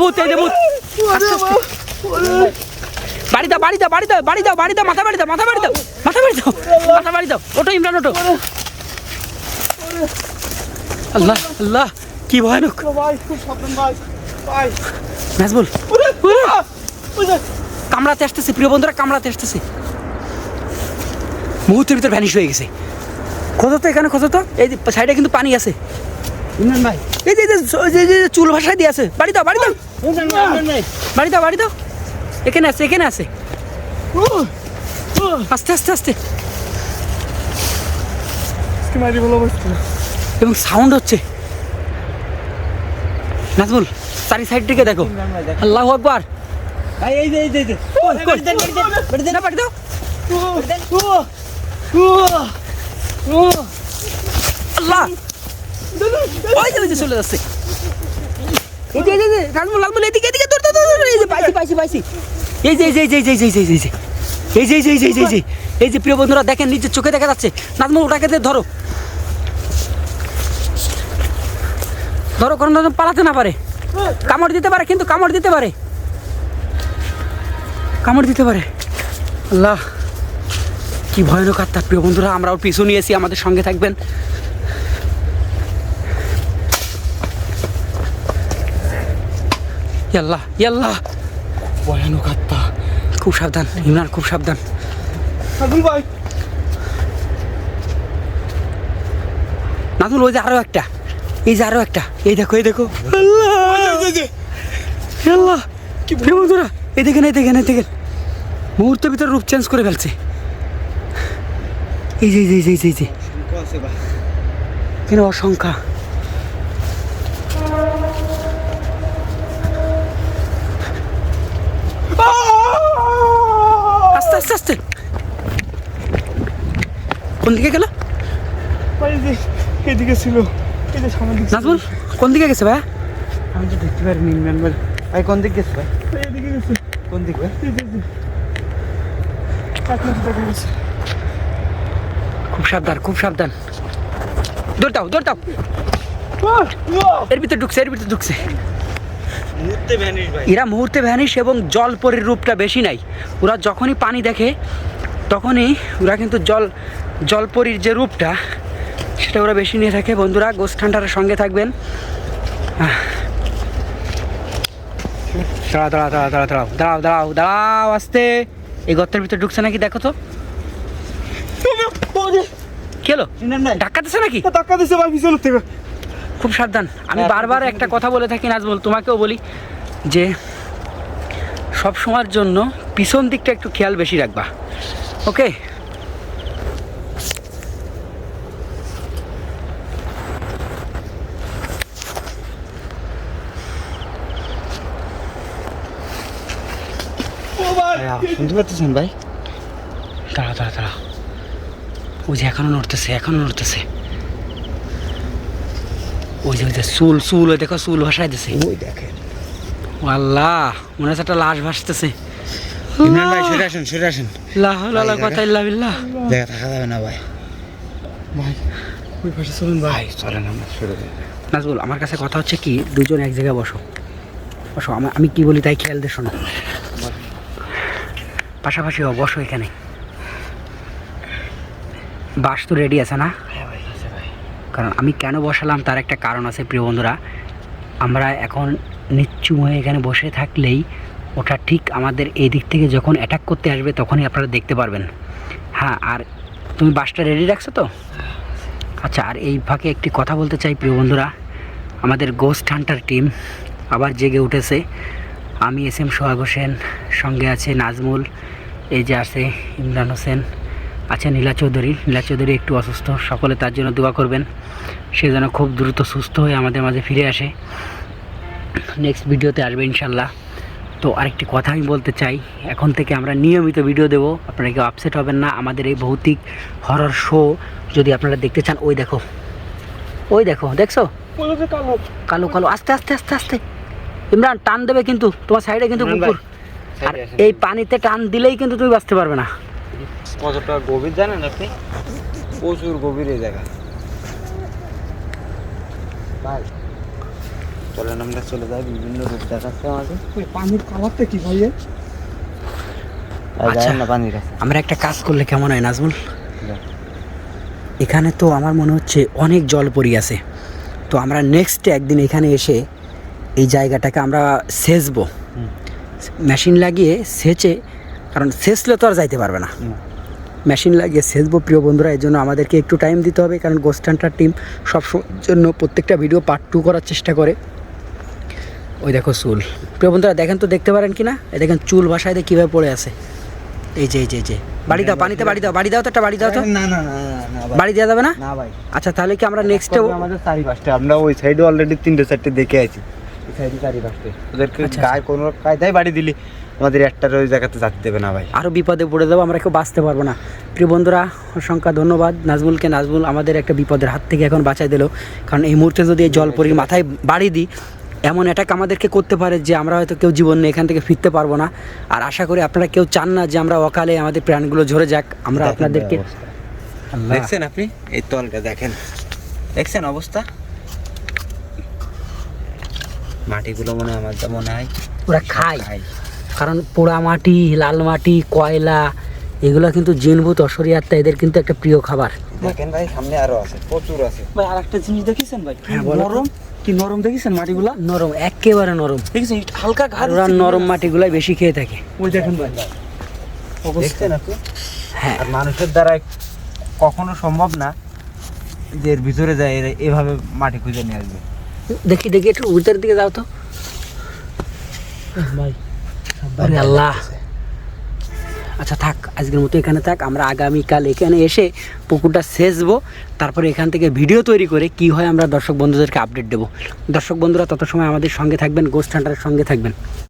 ভূত এই যে ভূত। বাড়ি দাও বাড়ি দাও বাড়ি দাও বাড়ি দাও বাড়ি দাও মাথা বাড়ি দাও মাথা বাড়ি দাও মাথা বাড়ি দাও মাথা বাড়ি দাও। ওটো ইমরান ওটো আল্লাহ আল্লাহ কি ভয়ানক। নাজবুল কামড়াতে আসতেছে প্রিয় বন্ধুরা কামড়াতে আসতেছে। মুহূর্তের ভিতর ভ্যানিশ হয়ে গেছে। খোঁজো তো এখানে খোঁজো তো। এই সাইডে কিন্তু পানি আছে। চুল ভাষায় দিয়ে আছে। বাড়ি দাও বাড়ি দাও। বাড়ি দাও বাড়ি দাও। এখানে আছে এখানে আছে। আস্তে আস্তে আস্তে। এবং সাউন্ড হচ্ছে। নাজমুল চারি সাইড দিকে দেখো। আল্লাহ আকবার। আল্লাহ। ওই যে যে দেখেন নিজের চোখে দেখা যাচ্ছে নাজমুল ওটাকে ধরো ধরো নাজমুল পালাতে না পারে কামড় দিতে পারে কিন্তু কামড় দিতে পারে কামড় দিতে পারে আল্লাহ কি ভয়ানক আত্মা প্রিয় বন্ধুরা আমরাও পিছু নিয়েছি আমাদের সঙ্গে থাকবেন ইয়াল্লাহ ইয়াল্লাহ ভয়ানক আত্মা খুব সাবধান ইমরান খুব সাবধান। সাবুল ভাই! নাজমুল ওই যে আরও একটা। এই যে আরও একটা। এই দেখো এই দেখো। আল্লাহ! কি বন্ধুরা এই দেখেন এই দেখেন এই দেখেন। মুহূর্তের ভিতরে রূপ চেঞ্জ করে ফেলছে। এই যে এই যে এই যে এই যে, কেন অসংখ্যা। আস্তে? কোন দিকে গেল? এদিকে ছিল। নাজমুল কোন দিকে গেছে ভাই? আমি তো দেখতে পারিনি ইমরান ভাই ভাই কোন দিক গেছে ভাই? এদিকে গেছে। কোন দিকে ভাই? খুব সাবধান খুব সাবধান। দৌড় দাও দৌড় দাও। এর ভিতরে ঢুকছে এর ভিতরে ঢুকছে। এরা মুহূর্তে ভ্যানিশ এবং জল জলপরির রূপটা বেশি নাই। ওরা যখনই পানি দেখে তখনই ওরা কিন্তু জল জলপরির যে রূপটা সেটা ওরা বেশি নিয়ে থাকে। বন্ধুরা গোষ্ঠানটার সঙ্গে থাকবেন। দাঁড়া দাঁড়া দাঁড়া দাঁড়া দাঁড়াও দাঁড়াও দাঁড়াও দাঁড়াও আসতে। এই গর্তের ভিতরে ঢুকছে নাকি দেখো তো। কেলো ডাক্কা দিছে নাকি? ডাক্কা দিছে ভাই পিছনের থেকে। খুব সাবধান। আমি হ্যাঁ, বারবার একটা কথা বলে থাকি নাজমুল তোমাকেও বলি যে সব সময়ের জন্য পিছন দিকটা একটু খেয়াল বেশি রাখবা। ওকে? ও ভাই শুনতে পাচ্ছেন ভাই? দাঁড়া দাঁড়া দাঁড়া ওই যে এখনও নড়তেছে এখনও নড়তেছে। ওই যে ওই যে চুল চুল ওই দেখো চুল ভাসাই দিছে ওই দেখেন। আল্লাহ মনে হচ্ছে একটা লাশ ভাসতেছে। ভাই সরে আসেন সরে আসেন। লাহ লাহ কথা ইল্লা বিল্লাহ। দেখা থাকা যাবে না ভাই। ভাই ওই পাশে চলুন ভাই। ভাই চলেন আমরা সরে নাজবুল আমার কাছে কথা হচ্ছে কি দুজন এক জায়গায় বসো। বসো আমি আমি কি বলি তাই খেয়াল দিয়ে শোনো। পাশাপাশি বসো এখানে। বাস তো রেডি আছে না? কারণ আমি কেন বসালাম? তার একটা কারণ আছে প্রিয় বন্ধুরা। আমরা এখন নিচ্ছুম হয়ে এখানে বসে থাকলেই ওটা ঠিক আমাদের এই দিক থেকে যখন অ্যাটাক করতে আসবে তখনই আপনারা দেখতে পারবেন। হ্যাঁ আর তুমি বাসটা রেডি রাখছো তো? আচ্ছা আর এই ফাঁকে একটি কথা বলতে চাই প্রিয় বন্ধুরা। আমাদের গোস্ট হান্টার টিম আবার জেগে উঠেছে। আমি এস এম সোহাগ হোসেন, সঙ্গে আছে নাজমুল, এই যে আছে ইমরান হোসেন। আছে নীলা চৌধুরী নীলা চৌধুরী একটু অসুস্থ সকলে তার জন্য দোয়া করবেন। সে যেন খুব দ্রুত সুস্থ হয়ে আমাদের মাঝে ফিরে আসে। নেক্সট ভিডিওতে আসবে ইনশাল্লাহ তো আরেকটি কথা আমি বলতে চাই এখন থেকে আমরা নিয়মিত ভিডিও দেব। আপনারা কেউ আপসেট হবেন না। আমাদের এই ভৌতিক হরর শো যদি আপনারা দেখতে চান ওই দেখো। ওই দেখো দেখছ? কালো। কালো আস্তে আস্তে আস্তে আস্তে। ইমরান টান দেবে কিন্তু। তোমার সাইডে কিন্তু কুকুর। আর। এই পানিতে টান দিলেই কিন্তু তুমি বাঁচতে পারবে না। কতটা গভীর জানেন আপনি? প্রচুর গভীর এই জায়গা। ভাই চলেন আমরা চলে যাই বিভিন্ন রূপ দেখাচ্ছে আমাদের পানির কালারটা কি ভাই আচ্ছা। কাছে। আমরা একটা কাজ করলে কেমন হয় নাজমুল? এখানে তো আমার মনে হচ্ছে অনেক জল পড়ি আছে। তো আমরা নেক্সট একদিন এখানে এসে এই জায়গাটাকে আমরা সেচবো। মেশিন লাগিয়ে সেচে কারণ সেচলে তো আর যাইতে পারবে না। মেশিন লাগিয়ে সেচবো প্রিয় বন্ধুরা এর জন্য আমাদেরকে একটু টাইম দিতে হবে কারণ গোস্টানটার টিম সব জন্য প্রত্যেকটা ভিডিও পার্ট টু করার চেষ্টা করে। ওই দেখো চুল। প্রিয় বন্ধুরা দেখেন তো দেখতে পারেন কি না এই দেখেন চুল বাসায় দিয়ে কীভাবে পড়ে আছে। এই যে এই যে এই যে। বাড়ি দাও পানিতে বাড়ি দাও বাড়ি দাও তো একটা বাড়ি দাও তো। না না না। বাড়ি দেওয়া যাবে না? না ভাই। আচ্ছা তাহলে কি আমরা নেক্সট আমাদের চারি পাঁচটা আমরা ওই সাইডে অলরেডি তিনটে চারটে দেখে আছি। এই সাইডে চারি পাঁচটে ওদেরকে আচ্ছা, গায়ে কোনো কায়দায় বাড়ি দিলি। আমাদের একটা ওই জায়গাতে যাতে দেবে না ভাই। আরও বিপদে পড়ে দেবো আমরা কেউ বাঁচতে পারব না। প্রিয় বন্ধুরা অসংখ্য ধন্যবাদ। নাজমুলকে নাজমুল আমাদের একটা বিপদের হাত থেকে এখন বাঁচাই দিল। কারণ এই মুহূর্তে যদি এই জলপরির মাথায় বাড়ি দিই এমন অ্যাটাক আমাদেরকে করতে পারে যে আমরা হয়তো কেউ জীবন নিয়ে এখান থেকে ফিরতে পারব না। আর আশা করি আপনারা কেউ চান না যে আমরা অকালে আমাদের প্রাণগুলো ঝরে যাক। আমরা আপনাদেরকে। দেখছেন আপনি? এই তলটা দেখেন। দেখছেন অবস্থা? মাটিগুলো মনে হয় আমার মনে হয় ওরা খায়। খায়। কারণ পোড়া মাটি লাল মাটি কয়লা এগুলো কিন্তু জিনভূত অসরি আত্মা এদের কিন্তু একটা প্রিয় খাবার। দেখেন ভাই সামনে আরও আছে প্রচুর আছে। ভাই আর একটা জিনিস দেখেছেন ভাই? হ্যাঁ, নরম? কি নরম দেখেছেন মাটিগুলা? নরম একেবারে নরম। দেখেছেন হালকা ঘা আর ওরা নরম মাটিগুলাই বেশি খেয়ে থাকে। ওই দেখেন ভাই। অবস্থা। দেখছেন আপনি? হ্যাঁ। আর মানুষের দ্বারা কখনো সম্ভব না যে এর ভিতরে যায় এভাবে মাটি খুঁজে নিয়ে আসবে। দেখি দেখি একটু ভিতরের দিকে যাও তো। ভাই আরে আল্লাহ। আচ্ছা থাক আজকের মতো এখানে থাক। আমরা আগামীকাল এখানে এসে পুকুরটা সেচবো তারপরে এখান থেকে ভিডিও তৈরি করে কি হয় আমরা দর্শক বন্ধুদেরকে আপডেট দেবো। দর্শক বন্ধুরা তত সময় আমাদের সঙ্গে থাকবেন গোস্ট হান্টারের সঙ্গে থাকবেন।